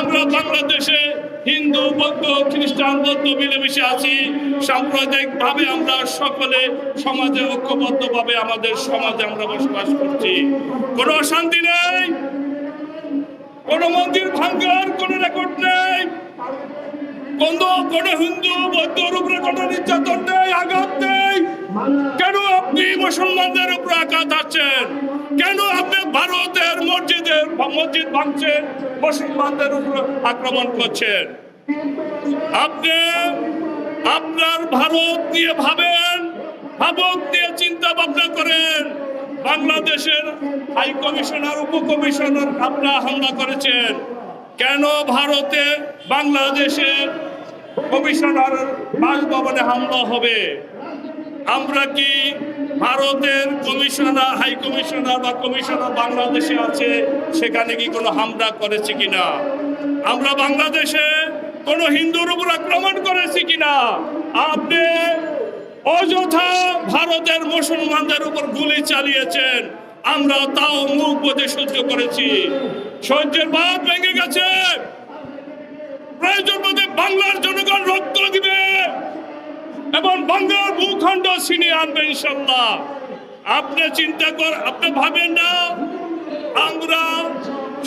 আমরা বাংলাদেশে হিন্দু, বৌদ্ধ, খ্রিস্টান, বৌদ্ধ মিলেমিশে আছি। সাম্প্রদায়িক ভাবে আমরা সকলে সমাজে ঐক্যবদ্ধ ভাবে আমাদের সমাজে আমরা বসবাস করছি। কোনো অশান্তি নেই, কোনো মন্দির ভাঙ্গার কোনো রেকর্ড নেই কোন হিন্দু বৌদ্ধর উপরে কোনো নির্যাতন নেই, আঘাত নেই। কেন আপনি মুসলমানদের উপরে আঘাত আছেন কেন আপনি ভারতের মসজিদের মসজিদ ভাঙছেন মুসলমানদের উপরে আক্রমণ করছেন। আপনি আপনার ভারত নিয়ে ভাবেন ভারত নিয়ে চিন্তা ভাবনা করেন। বাংলাদেশের হাই কমিশনার, উপ কমিশনার আপনারা হামলা করেছেন। কেন ভারতে বাংলাদেশের কমিশনার বাসভবনে হামলা হবে? আমরা কি ভারতের কমিশনার, হাই কমিশনার বা কমিশনার বাংলাদেশে আছে, সেখানে কি কোনো হামলা করেছে কিনা? আমরা বাংলাদেশে কোনো হিন্দুর উপর আক্রমণ করেছি কিনা? আপনি অযথা ভারতের মুসলমানদের উপর গুলি চালিয়েছেন আমরা তাও মুখ বোধে সহ্য করেছি। সহ্যের বাদ ভেঙে গেছে। প্রয়োজন মধ্যে বাংলার জনগণ রক্ত দিবে। এবং বাংলার ভূখণ্ড ছিনিয়ে আনবে ইনশাল্লাহ আপনি চিন্তা কর, আপনি ভাবেন না? আমরা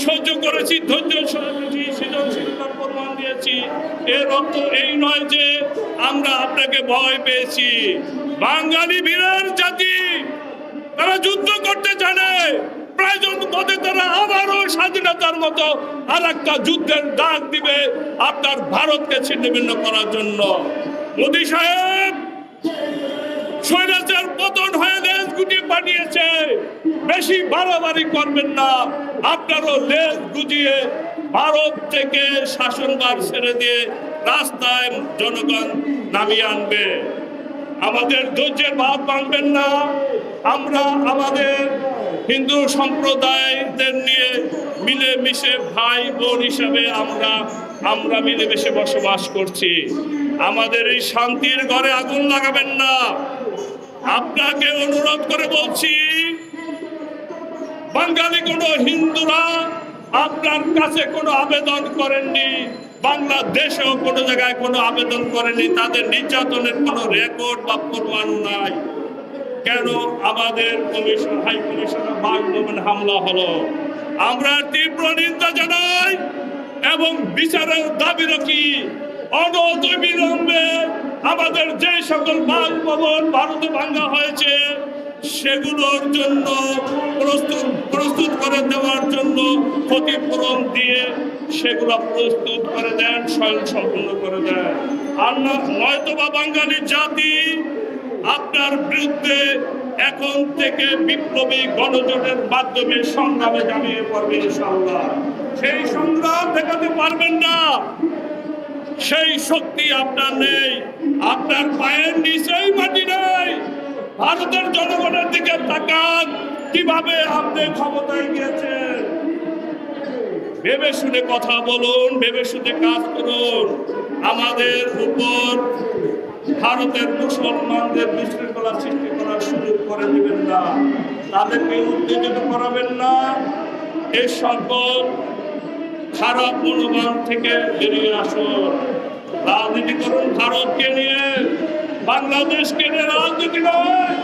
সহ্য করেছি, ধৈর্য সরেছি সৃজনশীলতার প্রমাণ দিয়েছি। এর অর্থ এই নয় যে আমরা আপনাকে ভয় পেয়েছি। বাঙালি বীরের জাতি, তারা যুদ্ধ করতে জানে। প্রয়োজন পদে তারা আবারও স্বাধীনতার মতো আর একটা যুদ্ধের ডাক দিবে আপনার ভারতকে ছিন্ন ভিন্ন করার জন্য। মোদী সাহেব, স্বৈরাচার পতন হয়ে দেশ গুটিয়ে পাঠিয়েছে। বেশি বাড়াবাড়ি করবেন না, আপনারও দেশ গুজিয়ে ভারত থেকে শাসনভার ছেড়ে দিয়ে রাস্তায় জনগণ নামিয়ে আনবে। আমাদের ধৈর্যের ভাব মানবেন না। আমরা আমাদের হিন্দু সম্প্রদায়দের নিয়ে মিলেমিশে ভাই বোন হিসাবে আমরা আমরা মিলেমিশে বসবাস করছি। আমাদের এই শান্তির ঘরে আগুন লাগাবেন না। আপনাকে অনুরোধ করে বলছি, বাঙালি কোনো হিন্দুরা আপনার কাছে কোনো আবেদন করেননি, বাংলাদেশেও কোনো জায়গায় কোনো আবেদন করেনি তাদের নির্যাতনের কোনো রেকর্ড বা প্রমাণ নাই। কেন আমাদের কমিশন, হাই কমিশনার বাসভবনে হামলা হলো? আমরা তীব্র নিন্দা জানাই এবং বিচারের দাবি রাখি। অনত বিলম্বে আমাদের যে সকল বাসভবন ভারতে ভাঙ্গা হয়েছে, সেগুলোর জন্য প্রস্তুত প্রস্তুত করে দেওয়ার জন্য ক্ষতিপূরণ দিয়ে সেগুলো প্রস্তুত করে দেন স্বয়ং সম্পূর্ণ করে দেন। আর নয়তো বা বাঙালি জাতি আপনার বিরুদ্ধে এখন থেকে বিপ্লবী গণজোটের মাধ্যমে সংগ্রামে জানিয়ে পড়বে সেই সংগ্রাম দেখাতে পারবেন না। সেই শক্তি আপনার নেই। আপনার পায়ের নিচেই মাটি নেই। ভারতের জনগণের দিকে তাকান। কীভাবে আপনি ক্ষমতায় গিয়েছেন? ভেবে শুনে কথা বলুন ভেবে শুনে কাজ করুন। আমাদের উপর ভারতের মুসলমানদের বিশৃঙ্খলা সৃষ্টি করার সুযোগ করে দিবেন না। তাদেরকে উত্তেজিত করাবেন না। এ সকল খারাপ মনোভাব থেকে বেরিয়ে আসুন। রাজনীতি করুন ভারতকে নিয়ে। বাংলাদেশকে নিয়ে রাজনীতি নয়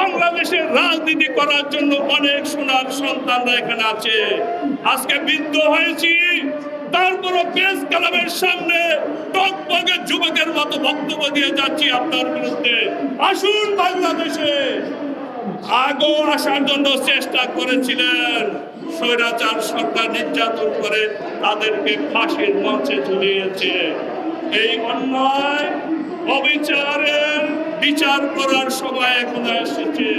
বাংলাদেশের রাজনীতি করার জন্য অনেক সোনার সন্তানরা এখানে আছে। আজকে বৃদ্ধ হয়েছি তারপরও প্রেস ক্লাবের সামনে টকবগে যুবকের মতো বক্তব্য দিয়ে যাচ্ছি আপনার বিরুদ্ধে। আসুন বাংলাদেশে। আগো আসার জন্য চেষ্টা করেছিলেন। স্বৈরাচার সরকার নির্যাতন করে তাদেরকে ফাঁসির মঞ্চে ঝুলিয়েছে। এই অন্যায়, অবিচারের বিচার করার সময় এখন এসেছে।